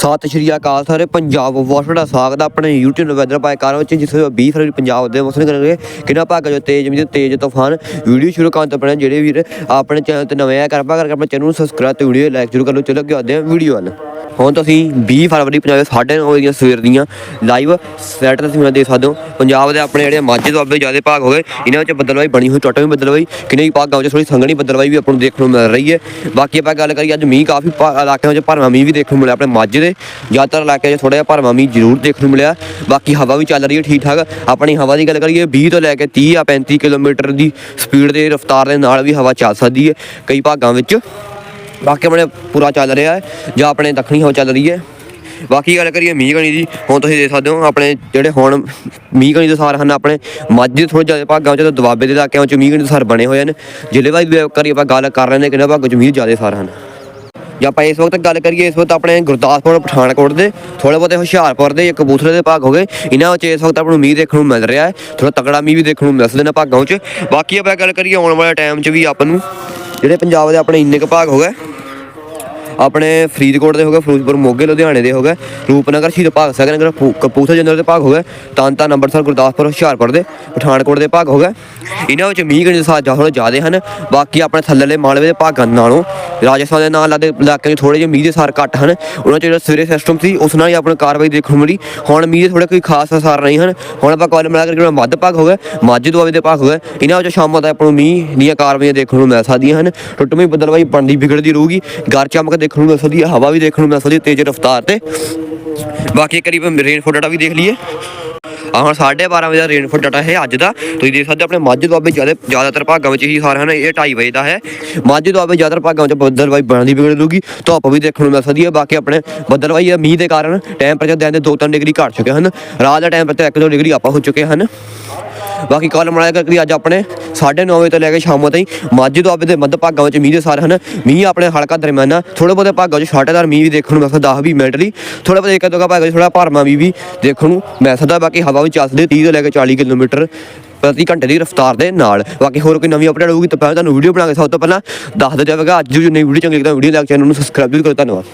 ਸਤਿ ਸ਼੍ਰੀ ਅਕਾਲ ਸਾਰੇ। ਪੰਜਾਬ ਬਹੁਤ ਵੱਡਾ ਸਵਾਗਤ ਹੈ ਆਪਣੇ YouTube ਵੈਦਰ ਪਾਏ ਕਾਰ ਵਿੱਚ ਜਿਸ ਵਿੱਚ 20 ਫਰਵਰੀ ਪੰਜਾਬ ਦੇ ਮੌਸਮ ਕਰਾਂਗੇ ਕਿੰਨਾ ਭਾਗ ਜੋ ਤੇਜ਼ ਮੀਂਹ ਤੇਜ਼ ਤੂਫਾਨ ਵੀਡੀਓ ਸ਼ੁਰੂ ਕਰਨ ਤੋਂ ਪਹਿਲਾਂ ਜਿਹੜੇ ਵੀਰ ਆਪਣੇ ਚੈਨਲ ਤੇ ਨਵੇਂ ਆ, ਕਿਰਪਾ ਕਰਕੇ ਆਪਣੇ ਚੈਨਲ ਨੂੰ ਸਬਸਕ੍ਰਾਈਬ ਤੇ ਵੀਡੀਓ ਲਾਈਕ ਜ਼ਰੂਰ ਕਰ ਲਓ। ਚਲੋ ਅੱਗੇ ਆਦੇ ਹਾਂ ਵੀਡੀਓ ਵੱਲ। ਹੁਣ ਤੁਸੀਂ 20 ਫਰਵਰੀ ਪੰਜਾਬ ਦੇ ਸਾਢੇ ਨੌ ਵਜੇ ਦੀਆਂ ਸਵੇਰ ਦੀਆਂ ਲਾਈਵ ਸੈਟ ਤਸਵੀਰਾਂ ਦੇਖ ਸਕਦੇ ਹੋ ਪੰਜਾਬ ਦੇ ਆਪਣੇ ਜਿਹੜੇ ਮਾਝੇ ਤੋਂ ਅੱਗੇ ਜ਼ਿਆਦਾ ਭਾਗ ਹੋ ਗਏ, ਇਹਨਾਂ ਵਿੱਚ ਬੱਦਲਵਾਈ ਬਣੀ ਹੋਈ ਟੋਟਾ ਵੀ ਬੱਦਲਵਾਈ, ਕਿੰਨੇ ਹੀ ਭਾਗਾਂ ਵਿੱਚ ਥੋੜੀ ਸੰਘਣੀ ਬੱਦਲਵਾਈ ਵੀ ਆਪਾਂ ਨੂੰ ਦੇਖਣ ਨੂੰ ਮਿਲ ਰਹੀ ਹੈ। ਬਾਕੀ ਆਪਾਂ ਗੱਲ ਕਰੀਏ, ਅੱਜ ਮੀਂਹ ਕਾਫੀ ਭਾ- ਇਲਾਕਿਆਂ ਵਿੱਚ ਭਰਵਾਂ ਮੀਂਹ ਵੀ ਦੇਖਣ ਨੂੰ ਮਿਲਿਆ ਆਪਣੇ ਮਾਝੇ ਦੇ। ਜ਼ਿਆਦਾਤਰ ਇਲਾਕਿਆਂ 'ਚ ਥੋੜਾ ਜਿਹਾ ਭਰਵਾਂ ਮੀਂਹ ਜ਼ਰੂਰ ਦੇਖਣ ਨੂੰ ਮਿਲਿਆ। ਬਾਕੀ ਹਵਾ ਵੀ ਚੱਲ ਰਹੀ ਹੈ ਠੀਕ ਠਾਕ ਆਪਣੀ ਹਵਾ ਦੀ ਗੱਲ ਕਰੀਏ 20 ਤੋਂ ਲੈ ਕੇ 30 ਜਾਂ 35 ਕਿਲੋਮੀਟਰ ਦੀ ਸਪੀਡ ਦੇ ਰਫ਼ਤਾਰ ਦੇ ਨਾਲ ਵੀ ਹਵਾ ਚੱਲ ਸਕਦੀ ਹੈ। ਕਈ ਭਾਗਾਂ ਵਿੱਚ ਬਾਕੀ ਆਪਣੇ ਪੂਰਾ ਚੱਲ ਰਿਹਾ ਹੈ, ਜਾਂ ਆਪਣੇ ਦੱਖਣੀ ਹਵਾ ਚੱਲ ਰਹੀ ਹੈ। ਬਾਕੀ ਗੱਲ ਕਰੀਏ ਮੀਂਹ ਕਣੀ ਦੀ, ਹੁਣ ਤੁਸੀਂ ਦੇਖ ਸਕਦੇ ਹੋ, ਆਪਣੇ ਜਿਹੜੇ ਹੁਣ ਮੀਂਹ ਕਣੀ ਦੇ ਸਾਰ ਹਨ, ਆਪਣੇ ਮਾਝੇ ਥੋੜੇ ਜ਼ਿਆਦਾ ਭਾਗਾਂ 'ਚ ਤੇ ਦੁਆਬੇ ਦੇ ਇਲਾਕਿਆਂ ਵਿੱਚ ਮੀਂਹ ਕਣੀ ਦੇ ਸਾਰ ਬਣੇ ਹੋਏ ਹਨ। ਜ਼ਿਲ੍ਹੇ ਵਾਈਜ਼ ਕਰੀ ਆਪਾਂ ਗੱਲ ਕਰ ਰਹੇ ਨੇ ਕਿਹਨਾਂ ਭਾਗਾਂ 'ਚ ਮੀਂਹ ਜ਼ਿਆਦਾ ਸਾਰ ਹਨ। ਜਾਂ ਆਪਾਂ ਇਸ ਵਕਤ ਗੱਲ ਕਰੀਏ, ਇਸ ਵਕਤ ਆਪਣੇ ਗੁਰਦਾਸਪੁਰ, ਪਠਾਨਕੋਟ ਦੇ ਥੋੜੇ ਬਹੁਤੇ ਹੁਸ਼ਿਆਰਪੁਰ ਦੇ ਇੱਕ ਕਬੂਤਰੇ ਦੇ ਭਾਗ ਹੋ ਗਏ। ਇਹਨਾਂ ਵਿੱਚ ਇਸ ਵਕਤ ਆਪਾਂ ਨੂੰ ਮੀਂਹ ਦੇਖਣ ਨੂੰ ਮਿਲ ਰਿਹਾ ਹੈ ਥੋੜਾ ਤਕੜਾ ਮੀਂਹ ਵੀ ਦੇਖਣ ਨੂੰ ਮਿਲ ਸਕਦੇ ਨੇ ਭਾਗਾਂ ਵਿੱਚ। ਬਾਕੀ ਆਪਾਂ ਗੱਲ ਕਰੀਏ ਆਉਣ ਵਾਲੇ ਟਾਈਮ 'ਚ ਵੀ ਆਪਾਂ ਨੂੰ, ਜਿਹੜੇ ਪੰਜਾਬ ਦੇ ਆਪਣੇ ਇੰਨੇ ਕੁ ਭਾਗ ਹੋ ਗਏ ਆਪਣੇ ਫਰੀਦਕੋਟ ਦੇ ਹੋ ਗਏ, ਫਿਰੋਜ਼ਪੁਰ, ਮੋਗੇ, ਲੁਧਿਆਣੇ ਦੇ ਹੋ ਗਏ, ਰੂਪਨਗਰ, ਸ਼ਹੀਦ ਭਗਤ ਸਿੰਘ ਨਗਰ ਫੂ- ਕਪੂਰਥਲੇ ਜਨਰਲ ਦੇ ਭਾਗ ਹੋ ਗਏ, ਤਾਂਤਾ ਨੰਬਰਸਰ ਗੁਰਦਾਸਪੁਰ, ਹੁਸ਼ਿਆਰਪੁਰ ਦੇ, ਪਠਾਨਕੋਟ ਦੇ ਭਾਗ ਹੋ ਗਏ। ਇਹਨਾਂ ਵਿੱਚ ਮੀਂਹ ਗਣੀ ਸਾਜ ਥੋੜਾ ਜ਼ਿਆਦਾ ਹਨ, ਬਾਕੀ ਆਪਣੇ ਥੱਲੇਲੇ ਮਾਲਵੇ ਦੇ ਭਾਗਾਂ ਨਾਲੋਂ ਰਾਜਸਥਾਨ ਦੇ ਨਾਲ ਲੱਗਦੇ ਇਲਾਕਿਆਂ 'ਚ ਥੋੜੇ ਜਿਹੇ ਮੀਂਹ ਦੇ ਸਾਰ ਘੱਟ ਹਨ, ਉਹਨਾਂ 'ਚ ਜਿਹੜਾ ਸਵੇਰੇ ਸਿਸਟਮ ਸੀ, ਉਸ ਨਾਲ ਹੀ ਆਪਣੀ ਕਾਰਵਾਈ ਦੇਖਣ ਨੂੰ ਮਿਲੀ। ਹੁਣ ਮੀਂਹ ਦੇ ਥੋੜੇ ਕੋਈ ਖਾਸ ਅਸਰ ਨਹੀਂ ਹਨ, ਹੁਣ ਆਪਾਂ ਕਾਲ ਮਿਲਾ ਕੇ ਜਿਹੜਾ ਮੱਧ ਭਾਗ ਹੋ ਗਿਆ ਮਾਝੇ ਦੁਆਬੇ ਦੇ ਭਾਗ ਹੋ ਗਏ, ਇਹਨਾਂ ਵਿੱਚ ਸ਼ਾਮਾਂ ਤੱਕ ਆਪਾਂ ਨੂੰ ਮੀਂਹ ਦੀਆਂ ਕਾਰਵਾਈਆਂ ਦੇਖਣ ਨੂੰ ਮਿਲ ਸਕਦੀਆਂ ਹਨ। ਟੁੱਟਵੀਂ ਬਦਲਵਾਈ ਬਣਦੀ, ਵਿਗੜਦੀ ਰਹੂਗੀ ਗਰ ਚਮਕ ਦੇਖਣ ਨੂੰ ਮਿਲ ਸਕਦੀ ਹੈ ਹਵਾ ਵੀ ਦੇਖਣ ਨੂੰ ਮਿਲ ਸਕਦੀ ਹੈ ਤੇਜ਼ ਰਫ਼ਤਾਰ ਤੇ। ਬਾਕੀ ਕਰੀਬ ਰੇਨਫੋਰ ਡਾਟਾ ਵੀ ਦੇਖ ਲਈਏ। ਆਹ ਹੁਣ 12:30 ਵਜੇ ਦਾ ਰੇਨਫੋਰ ਡਾਟਾ ਹੈ ਅੱਜ ਦਾ। ਤੁਸੀਂ ਦੇਖ ਸਕਦੇ ਹੋ ਆਪਣੇ ਮਾਝੇ ਦੁਆਬੇ ਜ਼ਿਆਦਾ ਜ਼ਿਆਦਾਤਰ ਭਾਗਾਂ ਵਿੱਚ ਹੀ ਸਾਰੇ ਹਨ ਇਹ 2:30 ਵਜੇ ਦਾ ਹੈ। ਮਾਝੇ ਦੁਆਬੇ ਜ਼ਿਆਦਾਤਰ ਭਾਗਾਂ ਵਿੱਚ ਬੱਦਲਵਾਈ ਬਣਦੀ ਵਿਗੜੂਗੀ ਧੁੱਪ ਵੀ ਦੇਖਣ ਨੂੰ ਮਿਲ ਸਕਦੀ ਹੈ ਬਾਕੀ ਆਪਣੇ ਬੱਦਲਵਾਈ ਮੀਂਹ ਦੇ ਕਾਰਨ ਟੈਂਪਰੇਚਰ ਦਿਨ ਦੇ 2-3 ਡਿਗਰੀ ਘਟ ਚੁੱਕੇ ਹਨ। ਰਾਤ ਦਾ ਟੈਂਪਰੇਚਰ 1-2 ਡਿਗਰੀ ਆਪਾਂ ਹੋ ਚੁੱਕੇ ਹਨ। ਬਾਕੀ ਕੱਲ ਮਨਾਇਆ ਕਰਕੇ ਅੱਜ ਆਪਣੇ 9:30 ਵਜੇ ਤੋਂ ਲੈ ਕੇ ਸ਼ਾਮ ਤਾਈਂ ਮਾਝੇ ਤੋਂ ਦੁਆਬੇ ਦੇ ਮੱਧ ਭਾਗਾਂ ਵਿੱਚ ਮੀਂਹ ਦੇ ਸਾਰੇ ਹਨ। ਮੀਂਹ ਆਪਣੇ ਹਲਕਾ ਦਰਮਿਆਨਾ ਥੋੜੇ ਬਹੁਤੇ ਭਾਗਾਂ ਵਿੱਚ ਛਾਟੇਦਾਰ ਮੀਂਹ ਵੀ ਦੇਖਣ ਨੂੰ ਮਿਲ ਸਕਦਾ 10-20 ਮਿੰਟ ਲਈ। ਥੋੜੇ ਬਹੁਤੇ ਇੱਕ ਦੋ ਭਾਗਾਂ ਵਿੱਚ ਥੋੜਾ ਭਰਮਾ ਮੀਂਹ ਵੀ ਦੇਖਣ ਨੂੰ ਮਿਲ ਸਕਦਾ ਬਾਕੀ ਹਵਾ ਵੀ ਚੱਲਦੀ 30 ਤੋਂ ਲੈ ਕੇ 40 ਕਿਲੋਮੀਟਰ ਪ੍ਰਤੀ ਘੰਟੇ ਦੀ ਰਫ਼ਤਾਰ ਦੇ ਨਾਲ। ਬਾਕੀ ਹੋਰ ਕੋਈ ਨਵੀਂ ਅਪਡੇਟ ਹੋਊਗੀ ਤਾਂ ਪਹਿਲਾਂ ਤੁਹਾਨੂੰ ਵੀਡੀਓ ਬਣਾ ਕੇ ਸਭ ਤੋਂ ਪਹਿਲਾਂ ਦੱਸ ਦਿੱਤਾ ਜਾਵੇਗਾ ਅੱਜ ਜੋ ਨਵੀਂ ਵੀਡੀਓ ਚੰਗੀ ਲੱਗਦਾ ਵੀਡੀਓ ਲਾਈਕ ਚੈਨਲ ਨੂੰ ਸਬਸਕ੍ਰਾਈਬ ਵੀ ਕਰੋ ਧੰਨਵਾਦ।